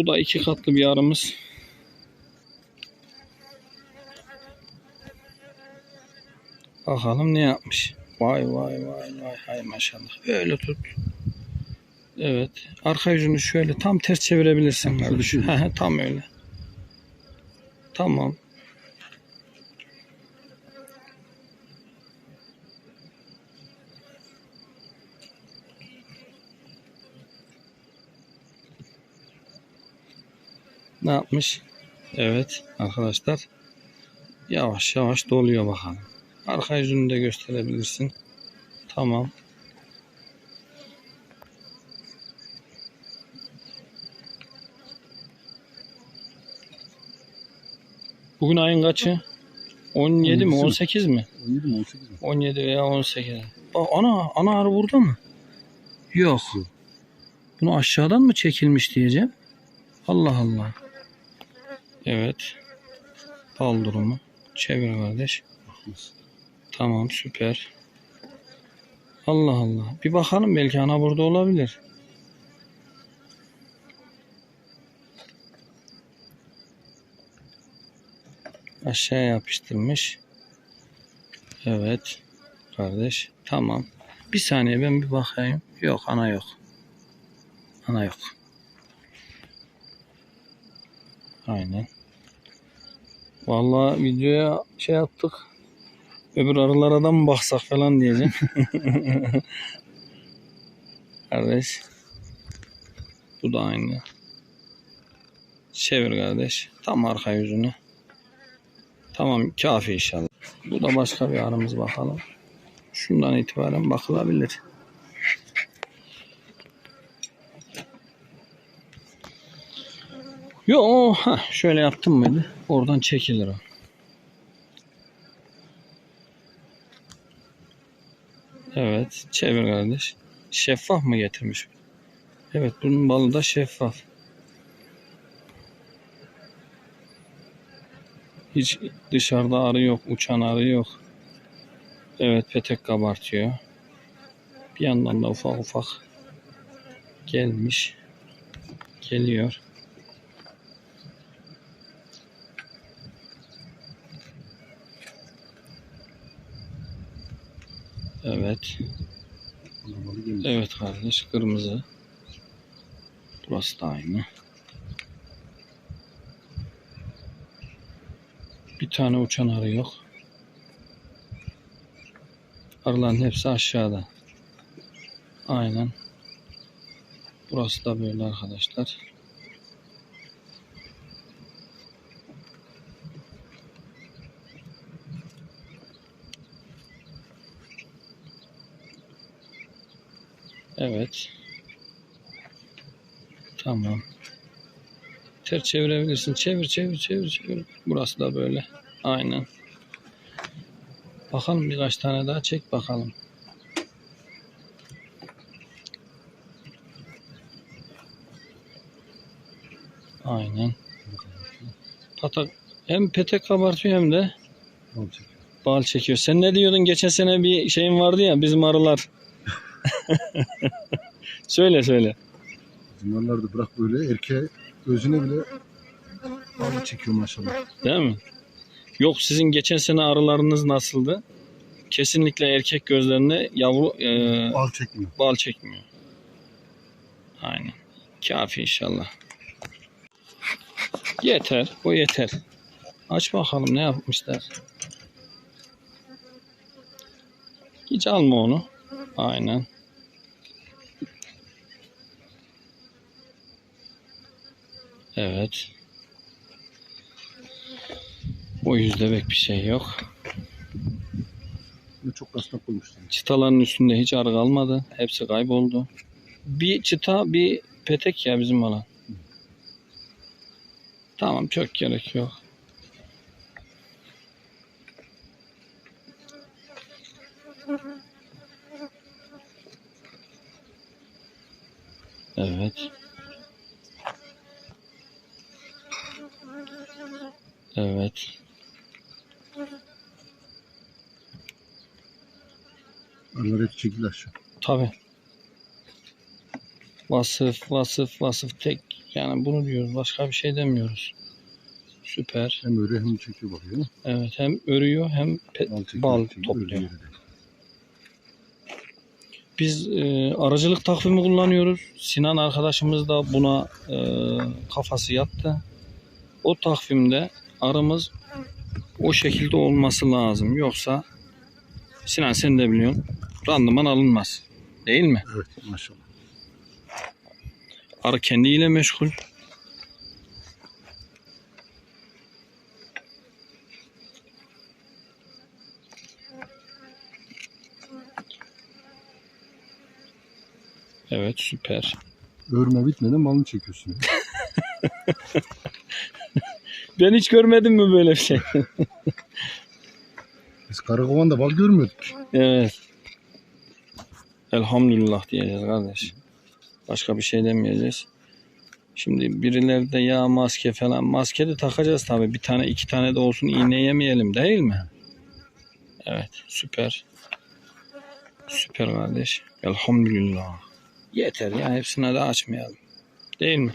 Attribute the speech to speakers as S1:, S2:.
S1: Bu da iki katlı bir arımız. Bakalım ne yapmış. Vay vay vay vay hay maşallah. Öyle tut. Evet. Arka yüzünü şöyle tam ters çevirebilirsin kardeşim. Tam öyle. Tamam. Ne yapmış? Evet arkadaşlar. Yavaş yavaş doluyor bakalım. Arka yüzünü de gösterebilirsin. Tamam. Bugün ayın kaçı? 17 mi?
S2: 17 mi?
S1: 18 mi?
S2: 17 mi 18 mi?
S1: 17 veya 18. Bak ana, ana arı burada mı? Yok. Bunu aşağıdan mı çekilmiş diyeceğim. Allah Allah. Evet. Bal durumu. Çevir kardeş. Tamam süper. Allah Allah. Bir bakalım belki ana burada olabilir. Aşağıya yapıştırmış. Evet. Kardeş. Tamam. Bir saniye ben bir bakayım. Yok ana yok. Ana yok. Aynen. Vallahi videoya şey yaptık. Öbür arılara mı baksak falan diyeceğim. kardeş. Bu da aynı. Çevir kardeş. Tam arka yüzünü. Tamam kafi inşallah. Bu da başka bir arımız bakalım. Şundan itibaren bakılabilir. Yo, ha şöyle yaptım mıydı? Oradan çekilir o. Evet, çevir kardeş. Şeffaf mı getirmiş? Evet, bunun balı da şeffaf. Hiç dışarıda arı yok, uçan arı yok. Evet, petek kabartıyor. Bir yandan da ufak ufak gelmiş. Geliyor. Evet. Evet kardeş kırmızı. Burası da aynı. Bir tane uçan arı yok. Arıların hepsi aşağıda. Aynen. Burası da böyle arkadaşlar. Evet. Tamam. Ters çevirebilirsin. Çevir, çevir, çevir, çevir. Burası da böyle. Aynen. Bakalım birkaç tane daha çek bakalım. Aynen. Patak hem petek kabartıyor hem de bal çekiyor. Sen ne diyordun? Geçen sene bir şeyin vardı ya bizim arılar. söyle söyle.
S2: Bunlar da bırak böyle erkeğe gözüne bile bağlı çekiyor maşallah.
S1: Değil mi? Yok sizin geçen sene arılarınız nasıldı? Kesinlikle erkek gözlerine yavru e,
S2: Al çekmiyor.
S1: bal çekmiyor. Aynen. Kafi inşallah. Yeter. Bu yeter. Aç bakalım ne yapmışlar. Hiç alma onu. Aynen. Evet. O yüzde bek bir şey yok.
S2: Çok olmuş. yani.
S1: Çıtaların üstünde hiç arı kalmadı. Hepsi kayboldu. Bir çıta bir petek ya bizim alan. Tamam çok gerek yok. Evet. Evet.
S2: Arılar hep çekildi aşağı.
S1: Tabi. Vasıf, vasıf, vasıf tek Yani bunu diyoruz. Başka bir şey demiyoruz. Süper.
S2: Hem öyle hem çekiyor bakıyor.
S1: Evet hem örüyor hem pe-
S2: Bal, çekiyor,
S1: bal
S2: çekiyor,
S1: topluyor.
S2: örüyor.
S1: Biz e, aracılık takvimi kullanıyoruz. Sinan arkadaşımız da buna e, kafası yattı. O takvimde arımız o şekilde olması lazım. Yoksa Sinan sen de biliyorsun randıman alınmaz. Değil mi?
S2: Evet maşallah.
S1: Arı kendiyle meşgul. Evet süper.
S2: Örme bitmeden balını çekiyorsun.
S1: Ben hiç görmedim mi böyle bir şey?
S2: Biz Karakova'nda bal görmüyorduk.
S1: Evet. Elhamdülillah diyeceğiz kardeş. Başka bir şey demeyeceğiz. Şimdi birileri de ya maske falan. Maske de takacağız tabii. Bir tane iki tane de olsun iğne yemeyelim değil mi? Evet süper. Süper kardeş. Elhamdülillah. Yeter ya hepsine de açmayalım. Değil mi?